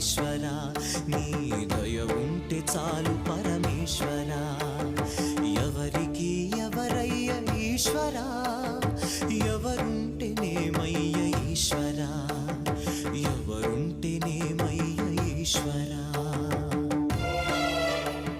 ఈశ్వర నీ దయ ఉంటే చాలు పరమేశ్వర. ఎవరికి ఎవరయ్య ఈశ్వర? ఎవరుంటేనేమయ్య ఈశ్వర. ఎవరుంటేనే